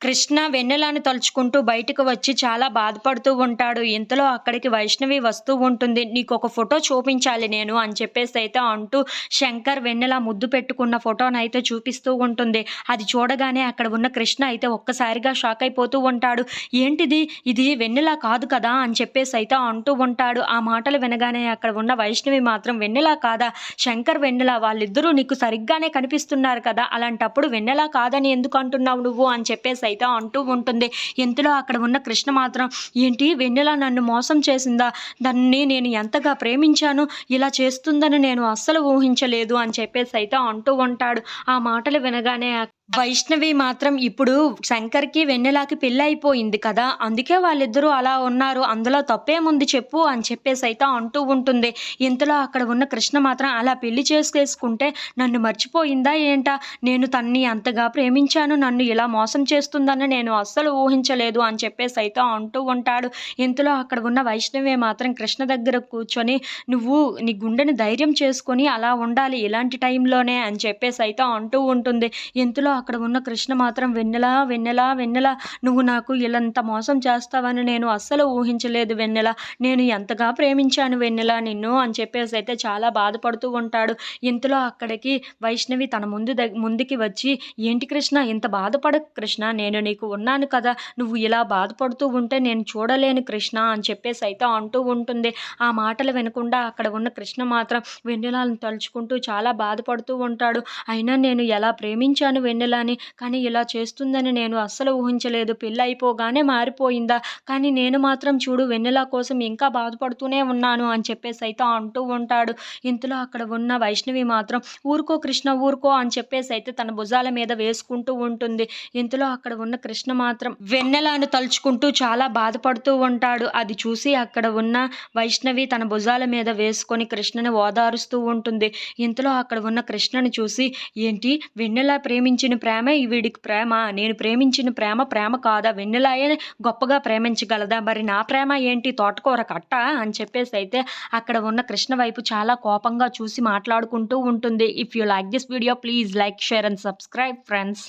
కృష్ణ వెన్నెలను తలుచుకుంటూ బయటకు వచ్చి చాలా బాధపడుతూ ఉంటాడు. ఇంతలో అక్కడికి వైష్ణవి వస్తూ ఉంటుంది. నీకు ఒక ఫోటో చూపించాలి నేను అని చెప్పేసి అయితే అంటూ శంకర్ వెన్నెల ముద్దు పెట్టుకున్న ఫోటోనైతే అయితే చూపిస్తూ ఉంటుంది. అది చూడగానే అక్కడ ఉన్న కృష్ణ అయితే ఒక్కసారిగా షాక్ అయిపోతూ ఉంటాడు. ఏంటిది? ఇది వెన్నెల కాదు కదా అని చెప్పేసి అయితే అంటూ ఉంటాడు. ఆ మాటలు వినగానే అక్కడ ఉన్న వైష్ణవి మాత్రం వెన్నెల కాదా? శంకర్ వెన్నెల వాళ్ళిద్దరూ నీకు సరిగ్గానే కనిపిస్తున్నారు కదా. అలాంటప్పుడు వెన్నెల కాదని ఎందుకు అంటున్నావు నువ్వు అని చెప్పేసి అయితే అంటూ ఉంటుంది. ఇంతలో అక్కడ ఉన్న కృష్ణ మాత్రం ఏంటి వెన్నెల నన్ను మోసం చేసిందా? దాన్ని నేను ఎంతగా ప్రేమించాను? ఇలా చేస్తుందని నేను అస్సలు ఊహించలేదు అని చెప్పేసి అయితే అంటూ ఉంటాడు. ఆ మాటలు వినగానే వైష్ణవి మాత్రం ఇప్పుడు శంకర్కి వెన్నెలాకి పెళ్ళి అయిపోయింది కదా అందుకే వాళ్ళిద్దరూ అలా ఉన్నారు. అందులో తప్పేముంది చెప్పు అని చెప్పేసి అయితే అంటూ ఉంటుంది. ఇంతలో అక్కడ ఉన్న కృష్ణ మాత్రం అలా పెళ్ళి చేసుకేసుకుంటే నన్ను మర్చిపోయిందా ఏంటా? నేను తన్ని అంతగా ప్రేమించాను నన్ను ఇలా మోసం చేస్తుందని నేను అస్సలు ఊహించలేదు అని చెప్పేసి అయితే అంటూ ఉంటాడు. ఇంతలో అక్కడ ఉన్న వైష్ణవి మాత్రం కృష్ణ దగ్గర కూర్చొని నువ్వు నీ గుండెని ధైర్యం చేసుకొని అలా ఉండాలి ఇలాంటి టైంలోనే అని చెప్పేసి అయితే అంటూ ఉంటుంది. ఇంతలో అక్కడ ఉన్న కృష్ణ మాత్రం వెన్నెలా వెన్నెలా వెన్నెలా నువ్వు నాకు ఇలాంత మోసం చేస్తావని నేను అస్సలు ఊహించలేదు వెన్నెల. నేను ఎంతగా ప్రేమించాను వెన్నెల నిన్ను? అని చెప్పేసి అయితే చాలా బాధపడుతూ ఉంటాడు. ఇంతలో అక్కడికి వైష్ణవి తన ముందు దగ్ ముందుకి వచ్చి ఏంటి కృష్ణ ఇంత బాధపడ కృష్ణ నేను నీకు ఉన్నాను కదా. నువ్వు ఇలా బాధపడుతూ ఉంటే నేను చూడలేను కృష్ణ అని చెప్పేసి అయితే అంటూ ఉంటుంది. ఆ మాటలు వినకుండా అక్కడ ఉన్న కృష్ణ మాత్రం వెన్నెలను తలుచుకుంటూ చాలా బాధపడుతూ ఉంటాడు. అయినా నేను ఎలా ప్రేమించాను అని కానీ ఇలా చేస్తుందని నేను అస్సలు ఊహించలేదు. పెళ్ళి అయిపోగానే మారిపోయిందా? కానీ నేను మాత్రం చూడు వెన్నెల కోసం ఇంకా బాధపడుతూనే ఉన్నాను అని చెప్పేసి అయితే అంటూ ఉంటాడు. ఇంతలో అక్కడ ఉన్న వైష్ణవి మాత్రం ఊరుకో కృష్ణ ఊరుకో అని చెప్పేసి అయితే తన భుజాల మీద వేసుకుంటూ ఉంటుంది. ఇంతలో అక్కడ ఉన్న కృష్ణ మాత్రం వెన్నెలను తలుచుకుంటూ చాలా బాధపడుతూ ఉంటాడు. అది చూసి అక్కడ ఉన్న వైష్ణవి తన భుజాల మీద వేసుకొని కృష్ణని ఓదారుస్తూ ఉంటుంది. ఇంతలో అక్కడ ఉన్న కృష్ణని చూసి ఏంటి? వెన్నెల ప్రేమించిన ప్రేమ వీడికి ప్రేమ. నేను ప్రేమించిన ప్రేమ ప్రేమ కాదా? వెన్నెలాయే గొప్పగా ప్రేమించగలదా? మరి నా ప్రేమ ఏంటి? తోటకూర కట్ట అని చెప్పేసి అయితే అక్కడ ఉన్న కృష్ణ వైపు చాలా కోపంగా చూసి మాట్లాడుకుంటూ ఉంటుంది. If you like this video please like share and subscribe friends